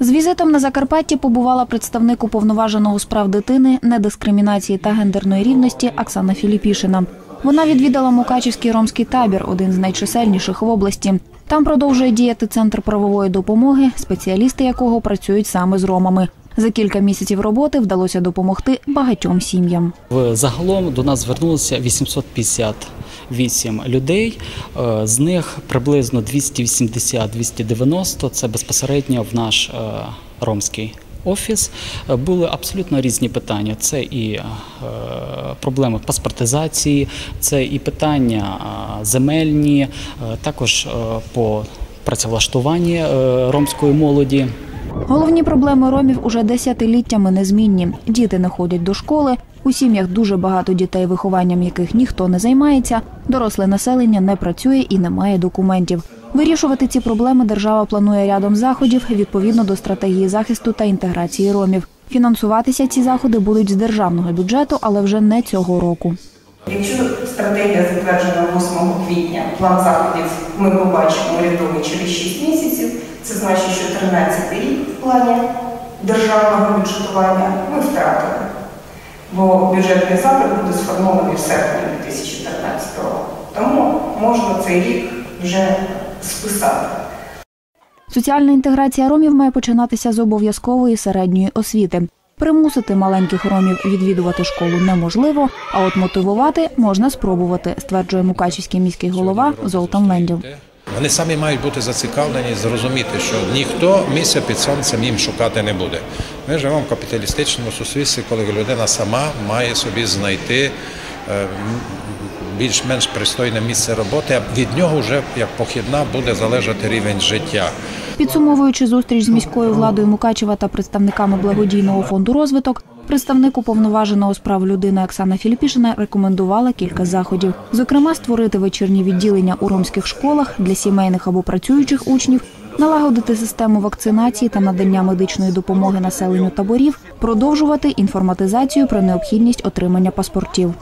З візитом на Закарпатті побувала представник уповноваженого з прав дитини, недискримінації та гендерної рівності Оксана Філіпішина. Вона відвідала Мукачівський ромський табір, один з найчисельніших в області. Там продовжує діяти центр правової допомоги, спеціалісти якого працюють саме з ромами. За кілька місяців роботи вдалося допомогти багатьом сім'ям. Загалом до нас звернулося 858 людей. Е, З них приблизно 280-290 це безпосередньо в наш е, ромський офіс. Е, Були абсолютно різні питання. Це і проблеми паспортизації, це і питання земельні, також по працевлаштуванні ромської молоді. Головні проблеми ромів уже десятиліттями незмінні. Діти не ходять до школи, у сім'ях дуже багато дітей, вихованням яких ніхто не займається. Доросле населення не працює і не має документів. Вирішувати ці проблеми держава планує рядом заходів відповідно до стратегії захисту та інтеграції ромів. Фінансуватися ці заходи будуть з державного бюджету, але вже не цього року. Якщо стратегія затверджена 8 квітня, план заходів ми побачимо урядовий через 6 місяців, це значить, що 13 рік в плані державного бюджетування ми втратили. Бо бюджетний запит буде сформований в серпні 2014 року. Тому можна цей рік вже списати. Соціальна інтеграція ромів має починатися з обов'язкової середньої освіти. Примусити маленьких ромів відвідувати школу неможливо, а от мотивувати можна спробувати, стверджує Мукачівський міський голова Золтан Лендів. Вони самі мають бути зацікавлені, зрозуміти, що ніхто місця під сонцем їм шукати не буде. Ми живемо в капіталістичному суспільстві, коли людина сама має собі знайти е, більш-менш пристойне місце роботи, а від нього вже як похідна буде залежати рівень життя. Підсумовуючи зустріч з міською владою Мукачева та представниками благодійного фонду розвиток, представник уповноваженого з прав людини Оксана Філіпішина рекомендувала кілька заходів. Зокрема, створити вечірні відділення у ромських школах для сімейних або працюючих учнів, налагодити систему вакцинації та надання медичної допомоги населенню таборів, продовжувати інформатизацію про необхідність отримання паспортів.